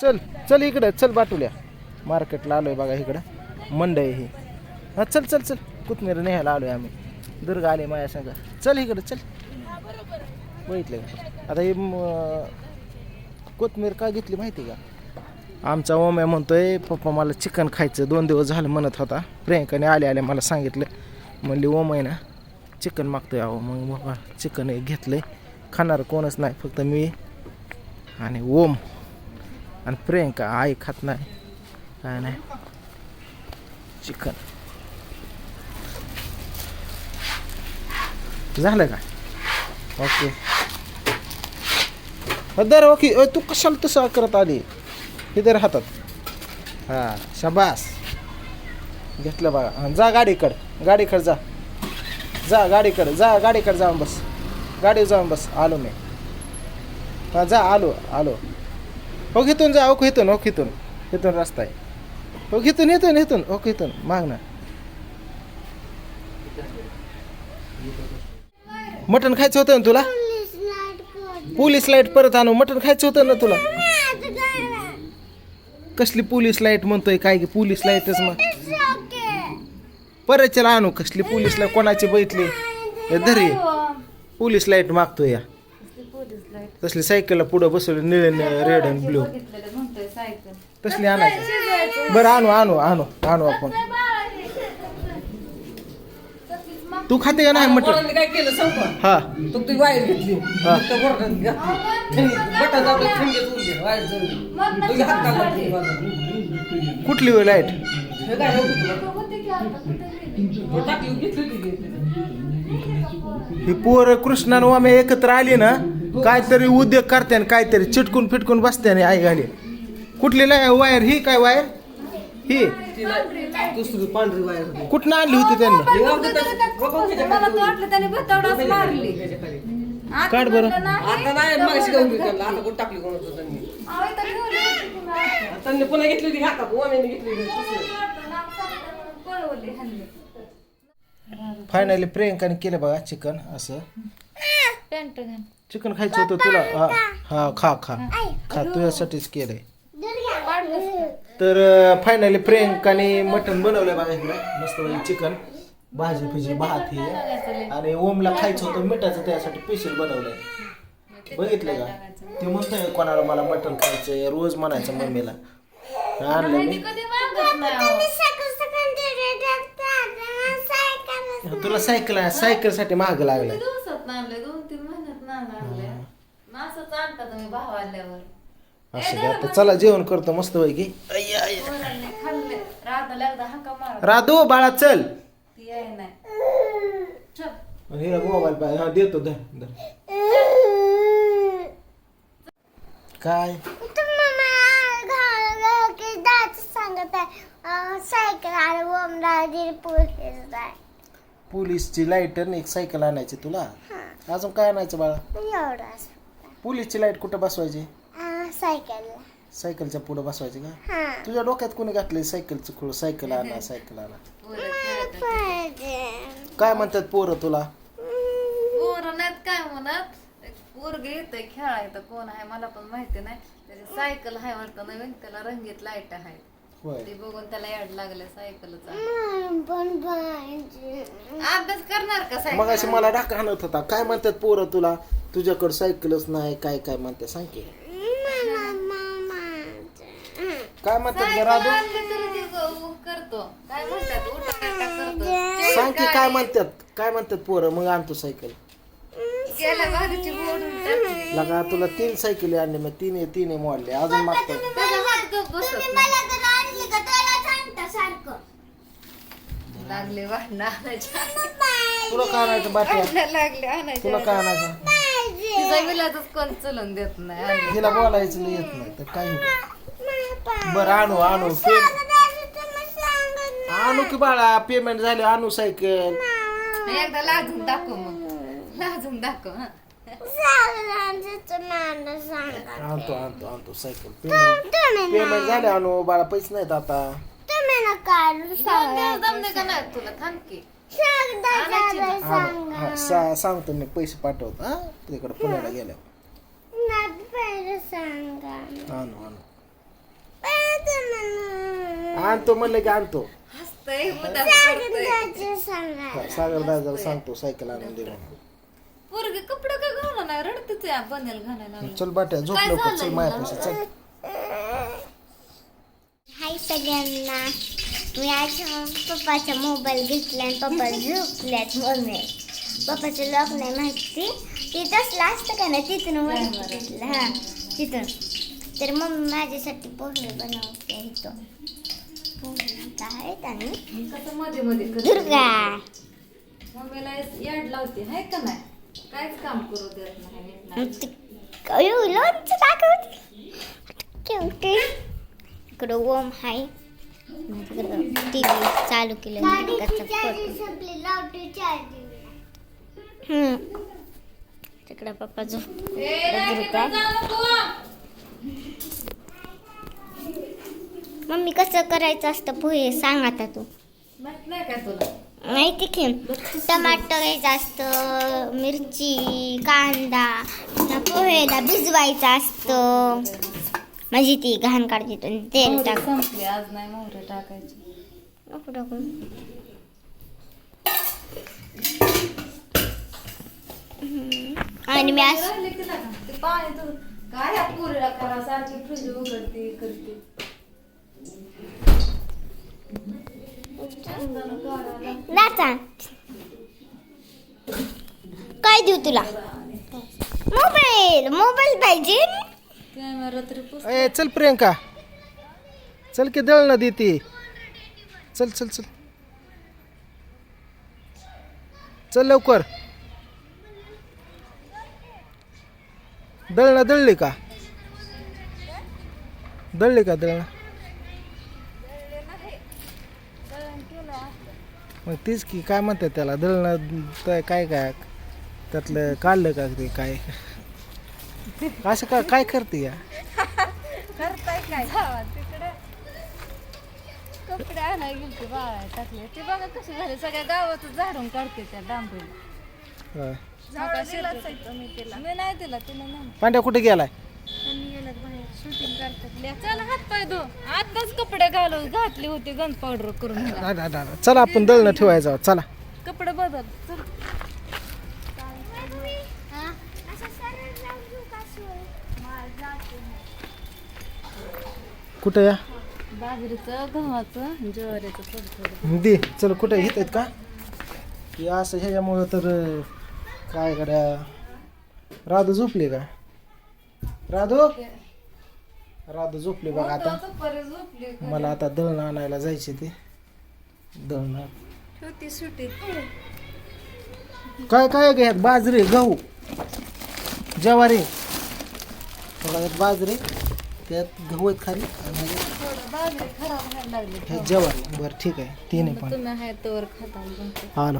चल चल इकडं चल बाटूल्या. मार्केटला आलोय बघा इकडं. मंडई हे. हा चल चल चल. कोथमीर न्यायला आलोय आम्ही. दुर्ग आले माझ्या संग. चल इकडं चल. बघितलं का? आता हे कोथमीर का घेतली माहिती का? आमचा ओम्या म्हणतोय पप्पा मला चिकन खायचं. दोन दिवस झालं म्हणत होता. प्रियंकाने आले आले मला सांगितलं. म्हणली ओम आहे ना चिकन मागतोय अहो. मग बाबा चिकन घेतलं घेतलंय. खाणार कोणच नाही फक्त मी आणि ओम. आणि प्रियंका आई खात नाही. काय नाही. चिकन. झालं का? ओके. दर ओके तू कशाला तसं करत आली? हे दर हातात. हां शाबास. घेतलं बघा. जा गाडीकडं. गाडीकडं जा. जा गाडीकडं. जा गाडीकडं जाऊन बस. गाडी जाऊन बस. आलो मी. हां जा आलो आलो. हो घेतून जा ओके इथून ओके इथून. इथून रस्ता आहे. हो घेतून इथून इथून ओके इथून. माग ना. मटण खायचं होतं ना तुला? पोलीस लाइट परत आणू. मटण खायचं होतं ना तुला? कसली पोलीस लाइट म्हणतोय? काय की पोलीस लाईटच मग. परत चला आणू. कसली पोलीस लाइट कोणाची बैठली हे धरी पोलीस लाइट मागतोय या. तसली सायकलला पुढं बसवली निळे रेड अँड ब्ल्यू तसली आणायची. बरं आणू आणू आणू आणू आपण. तू खाते का नाही पोरांनी काय केलं सांग? हा. तो ती वायर घेतली. हा. तो बोटात घातली बटन दाबलं थंडीत उडली वायर जळली तुझ्या हात काढला तरी माझा. कुठली वेळ लाइट? हे. ही पोर कृष्णा वामे एकत्र आली ना काहीतरी उद्योग करते आणि काहीतरी चिटकून फिटकून बसते आणि आई घाली कुठली लाय वायर ही काय वायर ही. दुसरी पांढरी वायर होती कुठनं आणली होती त्यांनी? हे मला वाटलं भतावडाच मारली. आता काढ बरं. म्हणलं नाही, आता नाही मागाशी गावली त्यांना आता कोण टाकली कोण होतं त्यांनी अहो, इथं ठेवली होती पुन्हा. आता त्यांनी पुन्हा घेतली होती हातात. ओम्याने घेतली होती. दुसरी. नाव सांगितलं, पळवली हल्ली. फायनली प्रियंकाने केलं बघा चिकन असं. पॅन्ट घाल. चिकन खायचं होतं तुला? हा. हा खा खा. खा. तुझ्यासाठीच केलंय. तर फायनली प्रियंकाने मटण बनवलं बघा इकडं. मस्त चिकन भाजी फिजी भात हे. आणि ओमला खायचं होतं मिठाचं त्यासाठी स्पेशल बनवलंय. बघितलं का? ते म्हणतोय कोणाला मला मटण खायचंय? रोज म्हणायचं मम्मीला. आणलं मी. तुला सायकल सायकलसाठी महाग लागलाय दिवसात नाही आणले दोन तीन महिन्यात नाही आणले मग तुम्ही भाव आल्यावर. असं आता चला जेवण करतो मस्त पैकी. पोरांनी खाल्ले. राधाला एकदा हाका मारा. राधू बाळा चल. ती आहे नाही चल. हिला मोबाईल पाहिजे हा देतो धर धर. काय? सांगत आहे सायकल आणि ओमला पोलीस आहे पोलीसची आणि एक सायकल आणायची तुला. अजून काय आणायचं बाळा? एवढाच पोलीसची लाइट कुठं बसवायची? सायकलला. सायकलच्या पुढं बसवायची का? हा. तुझ्या डोक्यात कोणी घातलंय सायकलचं खुळ? सायकल आणा सायकल आणा. पोरं खेळतात. पाहिजे. काय म्हणतात पोरं तुला? पोरं नाहीत काय म्हणत? एक पोरगे येतंय खेळायचं कोण आहे मला पण माहिती नाही. त्याची सायकल आहे वाटतं नवीन. त्याला रंगीत लाइट आहे. होय. ती बघून त्याला याड लागले सायकलचा. अभ्यास करणार का मग सायकल? अशी मला डाका आणत होता. काय म्हणतात पोरं तुला? तुझ्याकडे सायकलच नाही काय काय म्हणतात सांग की. काय म्हणतात राधू ग- करतो. काय म्हणतात? करतो. सांग की काय म्हणतात? काय म्हणतात पोरं? मग आणतो सायकल. टाकली लगा तुला तीन सायकली आणले मग तिने तिने मोडले. अजून मागतो हात गप बसत नाही. लागले वाहन आणायच्या तुला काय आणायचं बाटल्या? लागले आणायच्या तुला काय आणायचं? तिचा विलाजच कोण चलून देत नाही. हिला बोलायचं नाही येत नाही तर काही बरं आणू आणू पे आणू की बाळा पेमेंट झाले आणू सायकल. एकदा लाजून दाखव मग. लाजून दाखव हं. आणतो आणतो आणतो सायकल. पेमेंट पेमेंट झाले आणू बाळा पैसे नाहीत आता. दोन दिवस जमले का नाही तुला? थांब की. आणू हा, सा- सांगतो मी पैसे पाठवतो हा. तिकडे पुण्याला गेल्यावर. आणू आणू. आणतो म्हणलं की आणतो. हसतय मुद्दा हा, सागर दादाला सांगतो सायकल आणून दे म्हणून. पोरगे कपडे का घालून नाही रडतेच या बनेल घालायला लागली. चल बाट्या झोप काय लवकर चल झालंय मायापाशी चल. हाय सगळ्यांना. मी आज पप्पाचा मोबाईल घेतला आणि पप्पा झोपल्यात मम्मी. पप्पाचं लॉक नाही माहिती. ते तसलं असतं का ना तिथून वर घेतलं. हां तिथून तर मम्मी माझ्यासाठी पोहे बनवते इथं. पोहे आहेत आणि कसं मध्ये मध्ये करते. दुर्गा. मम्मीला याड लावते हाय का नाही? काहीच काम करू देत नाही नीट नाही. ते- अयो लोणचं दाखवते केवटे इकडं ओम हाय. टी व्ही चालू केलं तिकडं पप्पा झोप नको. मम्मी कसं करायचं असतं पोहे? सांग आता तू. माहीत नाही की टमाटर घ्यायचं असतं मिरची कांदा पोहेला भिजवायचं असतं. म्हणजे ती घाण काढते तेल मोहरी टाक संपली आज नाही मोहरे टाकायची. नको. आणि मी असं राहिले की नाही? ते पाणी तर काय या पोरीला करा सारखी फ्रीज उघडते करते. नाचा. काय देऊ तुला? मोबाईल मोबाईल पाहिजे. ए चल प्रियंका. चल की दळणं देते चल चल चल. चल लवकर. दळणं दळली का? दळली का दळणं? मग तीच की काय म्हणतात त्याला? दळणं काय काय? त्यातलं काढलं का ते काय? असं का काय करते या? करताय काय? तिकडे. कपडे आणायला गेलते बाळा टाकले. ते बघा कशी झाली. सगळ्या गावात झाडून काढते त्या डांबरीला. होय. मी नाही दिला तिने नाही. पांड्या कुठे गेलाय? चल हात पाय धो. आताच कपडे घालून घातले होते गंज पावडर करून. ह्याला. ना, ना, ना, ना. चला आपण दळणं ठेवायचं चला. कपडे बदल. चल कुठं या? बाजरीचं गव्हाचं ज्वारीचं थोडं थोडं. दे चल कुठं घेत आहेत का? की असं ह्याच्यामुळं तर काय करा राधू झोपली का? राधू? राधू झोपली बघा आता. झोपली मला आता दळणं आणायला जायचे ते. दळणं सुटी काय काय घ्यात? बाजरी गहू. ज्वारी. यात बाजरी. त्यात गहू आहेत खाली आणि ह्याच्यात थोडं बाजरी खराब व्हायला लागली. हे ज्वारी. बरं ठीक आहे. तिन्ही पण तुम्ही आहे तोवर खाता आलो